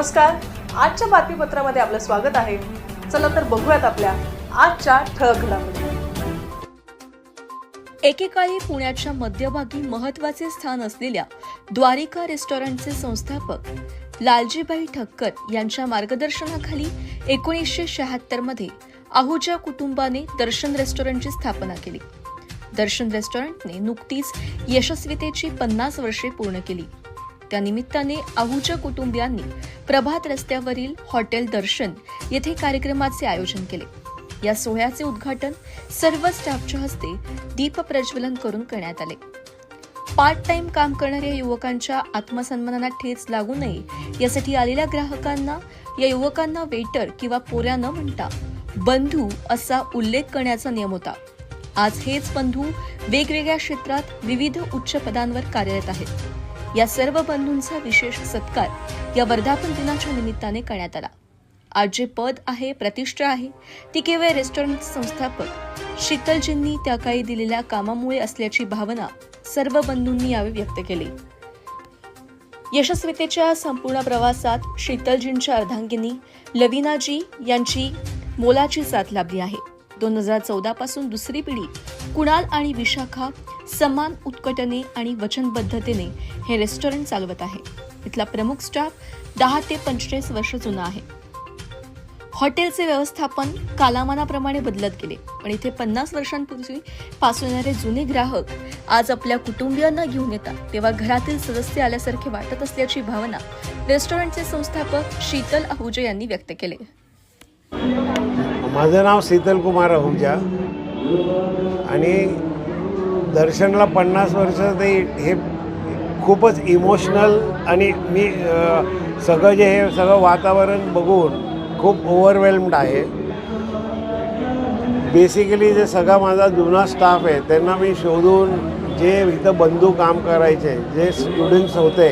नमस्कार. आजच्या बातमीपत्रामध्ये आपलं स्वागत आहे. चला तर बघूयात आपल्या आजच्या ठळक घडामोडी. एकेकाळी पुण्याच्या मध्यभागी महत्त्वाचे स्थान असलेल्या द्वारिका रेस्टॉरंटचे संस्थापक लालजीबाई ठक्कर यांच्या मार्गदर्शनाखाली एकोणीसशे शहात्तरमध्ये आहुजा कुटुंबाने दर्शन रेस्टॉरंटची स्थापना केली. दर्शन रेस्टॉरंटने नुकतीच यशस्वीतेची पन्नास वर्षे पूर्ण केली. त्यानिमित्ताने आहूच्या कुटुंबियांनी प्रभात रस्त्यावरील हॉटेल दर्शन येथे कार्यक्रमाचे आयोजन केले. या सोहळ्याचे उद्घाटन सर्व स्टाफच्या हस्ते दीप प्रज्वलन करून करण्यात आले. पार्ट टाइम काम करणाऱ्या युवकांच्या आत्मसन्मानाला ठेच लागू नये यासाठी आलेल्या ग्राहकांना या युवकांना वेटर किंवा पोऱ्या न म्हणता बंधू असा उल्लेख करण्याचा नियम होता. आज हेच बंधू वेगवेगळ्या क्षेत्रात विविध उच्च पदांवर कार्यरत आहेत. या सर्व बंधूंचा विशेष सत्कार या वर्धापन दिनाच्या निमित्ताने करण्यात आला. आज जे पद आहे प्रतिष्ठा आहे ती केवळ रेस्टॉरंट संस्थापक शीतलजींनी त्या काळी दिलेल्या कामामुळे असल्याची भावना सर्व बंधूंनी यावेळी व्यक्त केली. यशस्वीतेच्या संपूर्ण प्रवासात शीतलजींच्या अर्धांगिनी लवीनाजी यांची मोलाची साथ लाभली आहे. दोन हजार चौदा पासून दुसरी पिढी कुणाल आणि विशाखा समान उत्कटने आणि वचनबद्धतेने हे रेस्टॉरंट चालवत आहे. इथला प्रमुख स्टाफ दहा ते पंचेचाळीस वर्ष जुना आहे. हॉटेलचे व्यवस्थापन कालामानाप्रमाणे बदलत गेले. पण इथे पन्नास वर्षांपूर्वी पासून येणारे जुने ग्राहक आज आपल्या कुटुंबियांना घेऊन येतात. तेव्हा घरातील सदस्य आल्यासारखे वाटत असल्याची भावना रेस्टॉरंटचे संस्थापक शीतल आहुजे यांनी व्यक्त केले. माझं नाव शीतल कुमार अहुजा आणि दर्शनला पन्नास वर्ष ते हे खूपच इमोशनल आणि मी सगळं जे हे सगळं वातावरण बघून खूप ओव्हरवेल्म्ड आहे. बेसिकली जे सगळा माझा जुना स्टाफ आहे त्यांना मी शोधून जे इथं बंधू काम करायचे जे स्टुडंट्स होते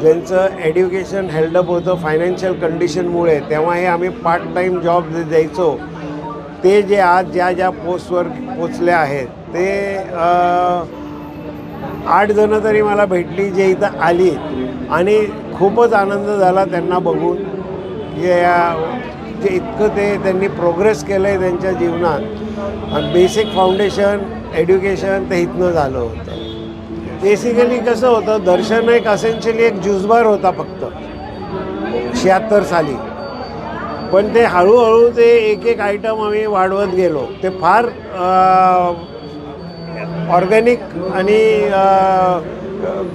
ज्यांचं एड्युकेशन हेल्डअप होतं फायनान्शियल कंडिशनमुळे तेव्हा हे आम्ही पार्ट टाईम जॉब द्यायचो ते जे आज ज्या ज्या पोस्टवर पोचले आहेत ते आठ जणं तरी मला भेटली जे इथं आली. आणि खूपच आनंद झाला त्यांना बघून. जे जे इतकं ते त्यांनी प्रोग्रेस केलं आहे त्यांच्या जीवनात. बेसिक फाउंडेशन एड्युकेशन ते इथनं झालं होतं. बेसिकली कसं होतं दर्शन एक असेन्शियली एक ज्युजबार होता फक्त. शहात्तर साली. पण ते हळूहळू ते एक एक आयटम आम्ही वाढवत गेलो. ते फार ऑर्गॅनिक आणि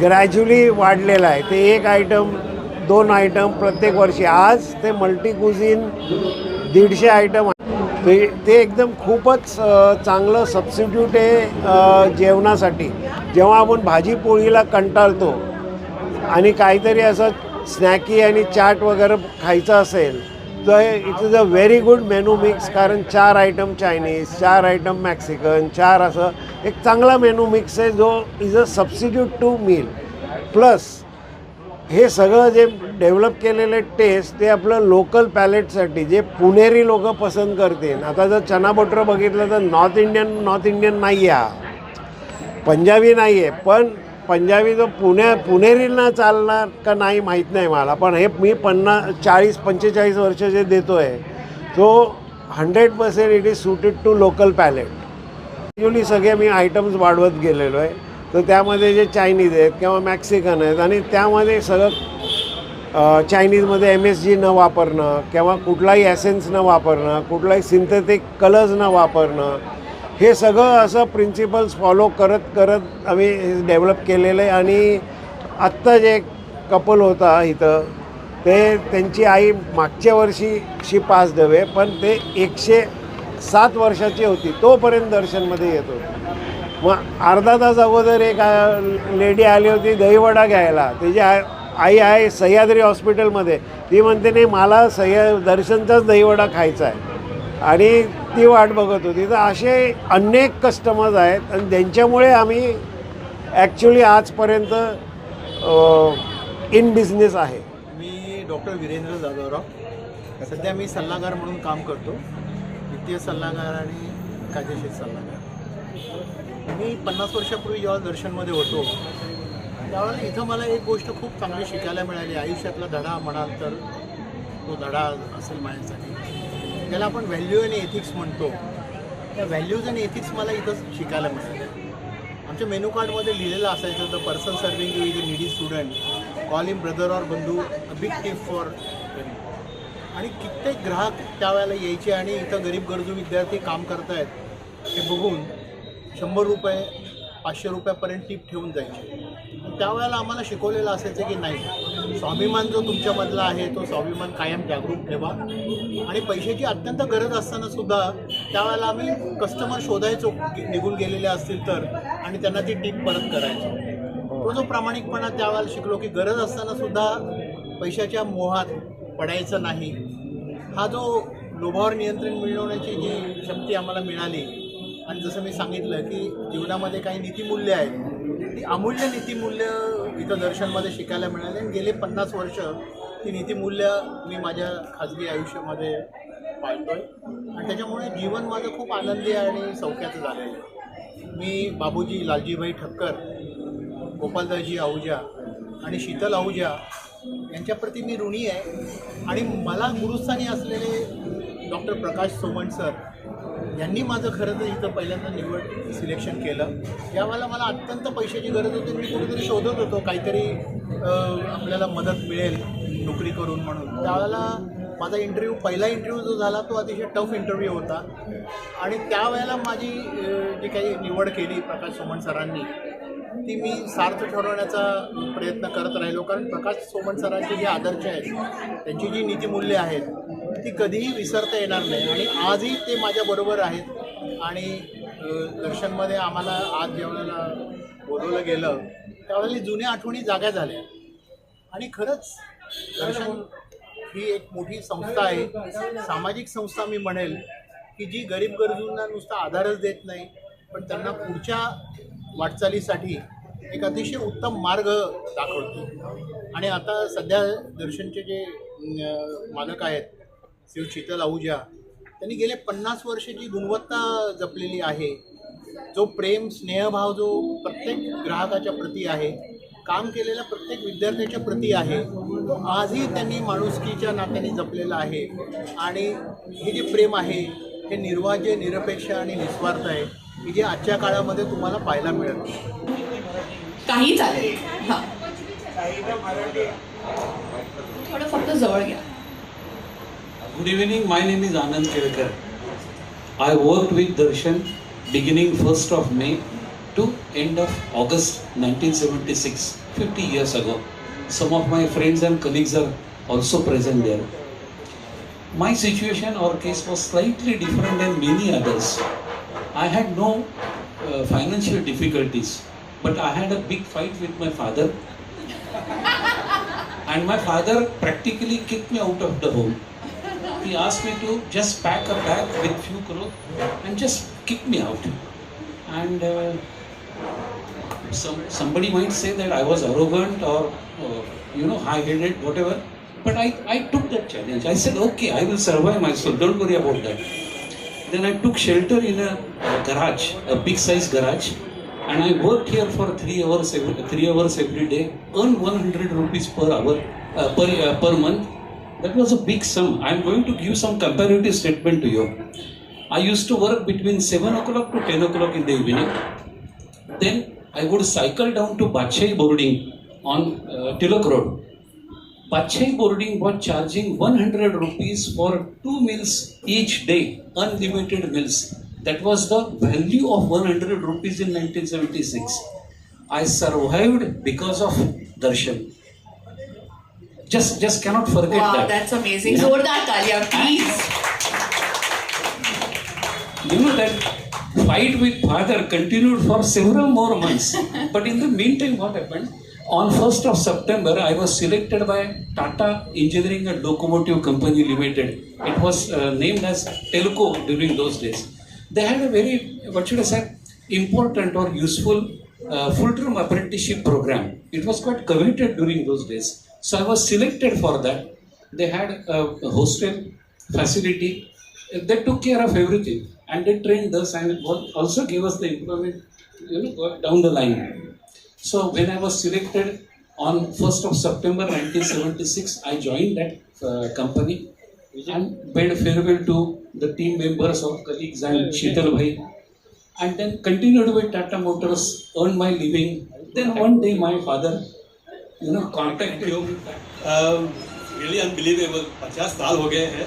ग्रॅज्युअली वाढलेलं आहे. ते एक आयटम दोन आयटम प्रत्येक वर्षी. आज ते मल्टी कुझिन दीडशे आयटम ते ते एकदम खूपच चांगलं सबस्टिट्यूट आहे जेवणासाठी. जेव्हा आपण भाजी पोळीला कंटाळतो आणि काहीतरी असं स्नॅकी आणि चाट वगैरे खायचं असेल तर it is a very good menu mix कारण चार आयटम चायनीज चार आयटम मॅक्सिकन चार असं एक चांगला मेनू मिक्स आहे जो is a substitute to meal plus हे सगळं जे डेव्हलप केलेले टेस्ट ते आपलं लोकल पॅलेटसाठी जे पुणेरी लोक पसंत करतील. आता जर चना बटर बघितलं तर नॉर्थ इंडियन नॉर्थ इंडियन नाही आहे पंजाबी नाही आहे पण पंजाबी जो पुण्या पुणेरींना चालणार का नाही माहीत नाही मला पण हे मी पन्नास चाळीस पंचेचाळीस वर्ष जे देतो आहे तो hundred percent it is suited to local palate युली सगळे मी आयटम्स वाढवत गेलेलो आहे. तर त्यामध्ये जे चायनीज आहेत किंवा मॅक्सिकन आहेत आणि त्यामध्ये सगळं चायनीजमध्ये एम एस जी न वापरणं किंवा कुठलाही ॲसेन्स न वापरणं कुठलाही सिंथेटिक कलर्स न वापरणं हे सगळं असं प्रिन्सिपल्स फॉलो करत करत आम्ही डेव्हलप केलेलं आहे आणि आत्ता जे कपल होता इथं ते त्यांची आई मागच्या वर्षी शी पास दवे पण ते एकशे सात वर्षाची होती तोपर्यंत दर्शनमध्ये येत होती. मग अर्धा तास अगोदर एक लेडी आली होती दहीवडा घ्यायला. तिची आ- आई आहे सह्याद्री हॉस्पिटलमध्ये ती म्हणते नाही मला सह्या दर्शनचाच दहीवडा खायचा आहे. आणि ती वाट बघत होती. तर असे अनेक कस्टमर्स आहेत आणि त्यांच्यामुळे आम्ही ॲक्च्युली आजपर्यंत इन बिझनेस आहे. मी डॉक्टर वीरेंद्र जाधवराव सध्या मी सल्लागार म्हणून काम करतो. वित्तीय सल्लागार आणि कायदेशीर सल्लागार. मी पन्नास वर्षापूर्वी जेव्हा दर्शनमध्ये होतो त्यावेळेला इथं मला एक गोष्ट खूप चांगली शिकायला मिळाली. आयुष्यातला धडा म्हणाल तर तो धडा असेल माझ्यासाठी. ज्याला आपण व्हॅल्यू आणि एथिक्स म्हणतो त्या व्हॅल्यूज आणि एथिक्स मला इथं शिकायला मिळाले आमच्या मेनू कार्डमध्ये लिहिलेलं असायचं the person serving you is a needy student call in brother or बंधू अ बिग टिप फॉर आणि कित्येक ग्राहक त्यावेळेला यायचे आणि इथं गरीब गरजू विद्यार्थी काम करतायत हे बघून शंभर रुपये पाचशे रुपयापर्यंत टीप ठेवून जायचे. त्यावेळेला आम्हाला शिकवलेलं असायचं की नाही. स्वाभिमान जो तुमच्यामधला आहे तो स्वाभिमान कायम जागरूक ठेवा. आणि पैशाची अत्यंत गरज असताना सुद्धा त्यावेळेला आम्ही कस्टमर शोधायचो निघून गेलेले असतील तर आणि त्यांना ती टीप परत करायचो. तो जो प्रामाणिकपणा त्यावेळेला शिकलो की गरज असताना सुद्धा पैशाच्या मोहात पडायचं नाही. हा जो लोभावर नियंत्रण मिळवण्याची जी शक्ती आम्हाला मिळाली आणि जसं मी सांगितलं की जीवनामध्ये काही नीतिमूल्य आहेत ती अमूल्य नीतिमूल्य इथं दर्शनमध्ये शिकायला मिळाले. आणि गेले पन्नास वर्ष ती नीतिमूल्य मी माझ्या खाजगी आयुष्यामध्ये पाळतोय. आणि त्याच्यामुळे जीवन माझं खूप आनंदी आणि सौख्याचं झालेलं आहे. मी बाबूजी लालजीभाई ठक्कर गोपालदासजी आहुजा आणि शीतल आहुजा यांच्याप्रती मी ऋणी आहे. आणि मला गुरुस्थानी असलेले डॉक्टर प्रकाश सोमण सर यांनी माझं खरं तर इथं पहिल्यांदा निवड सिलेक्शन केलं. यावेळेला मला अत्यंत पैशाची गरज होती. मी कुठेतरी शोधत होतो काहीतरी आपल्याला मदत मिळेल नोकरी करून म्हणून. त्यावेळेला माझा इंटरव्ह्यू पहिला इंटरव्ह्यू जो झाला तो अतिशय टफ इंटरव्ह्यू होता. आणि त्यावेळेला माझी जी काही निवड केली प्रकाश सोमण सरांनी ती मी सार्थ ठरवण्याचा प्रयत्न करत राहिलो. कारण प्रकाश सोमण सरांचे जे आदर्श आहेत त्यांची जी नीतिमूल्य आहेत ती कधीही विसरता येणार नाही. आणि आजही ते माझ्याबरोबर आहेत. आणि दर्शनमध्ये आम्हाला आज जेवणाला बोलवलं गेलं त्यावेळेला जुन्या आठवणी जाग्या झाल्या. आणि खरंच दर्शन ही एक मोठी संस्था आहे. सामाजिक संस्था मी म्हणेल की जी गरीब गरजूंना नुसता आधारच देत नाही पण त्यांना पुढच्या वाटचालीसाठी एक अतिशय उत्तम मार्ग दाखवतो. आणि आता सध्या दर्शनचे जे मालक आहेत श्री शीतल आहुजा त्यांनी गेले पन्नास वर्षाची गुणवत्ता जपलेली आहे जो प्रेम स्नेहभाव जो प्रत्येक ग्राहकाच्या प्रती आहे काम केलेल्या प्रत्येक विद्यार्थ्याच्या प्रती आहे तो आजही त्यांनी माणुसकीच्या नात्याने जपलेला आहे. आणि हे जे प्रेम आहे हे निर्वाज्य निरपेक्ष आणि निस्वार्थ आहे की जे आजच्या काळामध्ये तुम्हाला पाहायला मिळत. काही चालेल. हां. थोडं फक्त जवळ घ्या. Good evening, my name is Anand Kelkar. I worked with Darshan beginning 1st of May to end of August 1976, 50 years ago. Some of my friends and colleagues are also present there. My situation or case was slightly different than many others. I had no uh, financial difficulties, but I had a big fight with my father. and my father practically kicked me out of the home he asked me to just pack a bag with few clothes and just kick me out. And uh, some somebody might say that I was arrogant or uh, you know high-headed, whatever. But I, I took that challenge. I said, okay, I will survive myself. Don't worry about that. Then I took shelter in a, a garage, a big size garage, and I worked here for three hours every, three hours every day, earned 100 rupees per hour uh, per uh, per month. That was a big sum. I'm going to give some comparative statement to you. I used to work between 7 o'clock to 10 o'clock in the evening. Then I would cycle down to Bachai boarding on uh, Tilak Road. Bachai boarding was charging 100 rupees for two meals each day, unlimited meals. That was the value of 100 rupees in 1976. I survived because of darshan. Just, just cannot forget wow, that. Wow, that's amazing. Yeah. Zordar Talia, please. You know that fight with father continued for several more months. but in the meantime, what happened? On 1st of September, I was selected by Tata Engineering and Locomotive Company Limited. It was uh, named as Telco during those days. They had a very, what should I say, important or useful uh, full-term apprenticeship program. It was quite coveted during those days. So I was selected for that. They had a, hostel facility. They took care of everything and they trained us and also gave us the employment, you know, down the line. So when I was selected on 1st of September 1976, I joined that uh, company and bade farewell to the team members or colleagues and Sheetal Bhai and then continued with Tata Motors, earned my living. Then one day my father, you know, contacted me. Really unbelievable पचास साल हो गए हैं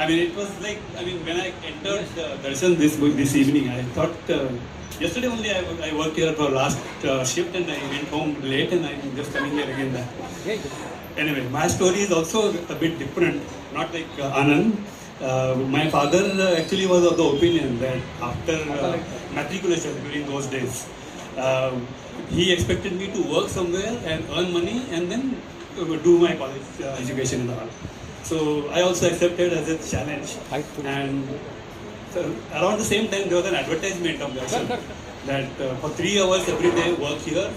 I mean it was like I mean when I entered Darshan this this evening I thought yesterday only I, I worked here for last uh, shift and I went home late and I'm just coming here again back. Anyway, my story is also a bit different, not like uh, Anand. Uh, my father uh, actually was of the opinion that after uh, matriculation during those days, uh, he expected me to work somewhere and earn money and then do my college uh, education and all. So I also accepted as a challenge. And so around the same time, there was an advertisement of that that uh, for three hours every day work here,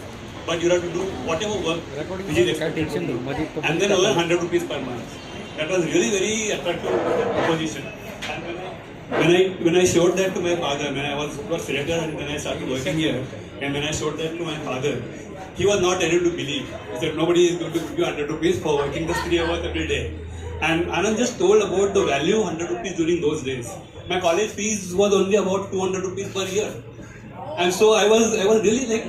but you have to do whatever work which is expected and then earn 100 rupees per month. That was really very attractive position. When I, when I showed that to my father, when I was was selected and when I started working here, and when I showed that to my father, he was not able to believe. He said nobody is going to give you 100 rupees for working just three hours every day. And Anand just told about the value of 100 rupees during those days. My college fees was only about 200 rupees per year. And so I was, I was really like,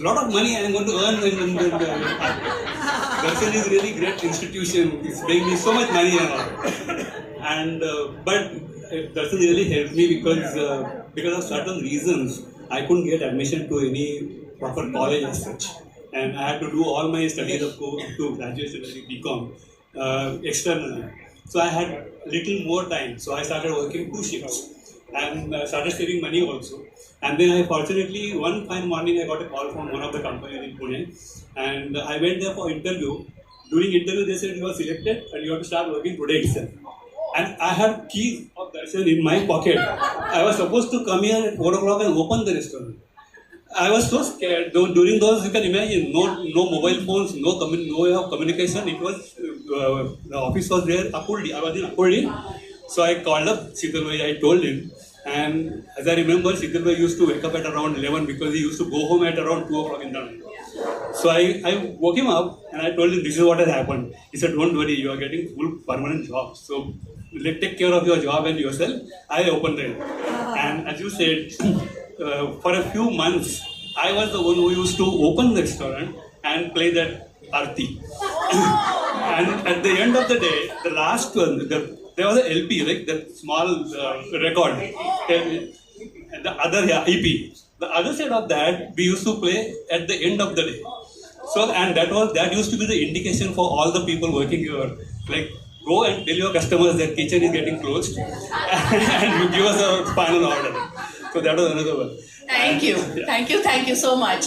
a lot of money I'm going to earn. In, in, in, is really great institution. It's paying me so much money and all. And uh, but uh, Darshan really helped me because uh, because of certain reasons I couldn't get admission to any proper college as such, and I had to do all my studies up to, graduation like BCom uh, externally. So I had little more time. So I started working two shifts and uh, started saving money also. And then I fortunately one fine morning I got a call from one of the companies in Pune, and I went there for interview. During interview they said you are selected and you have to start working today itself. And I had keys of darshan in my pocket. I was supposed to come here at four o'clock and open the restaurant. I was so scared. Though during those, you can imagine, no no mobile phones, no commun- no way of communication. It was uh, the office was there. Apurdi, I was in Apurdi. So I called up Siddharth I told him, and as I remember, Siddharth used to wake up at around eleven because he used to go home at around two o'clock in the night. So I, I woke him up and I told him this is what has happened. He said, Don't worry, you are getting full permanent job. So let take care of your job and yourself. I opened it. And as you said, uh, for a few months, I was the one who used to open the restaurant and play that arti. and at the end of the day, the last one, the, there was an LP, like that small uh, record. And the other yeah, EP. The other side of that, we used to play at the end of the day. So, and that was that used to be the indication for all the people working here. Like, go and tell your customers that kitchen is getting closed and give us a final order. So that was another one. Thank you. Yeah. Thank you. Thank you so much.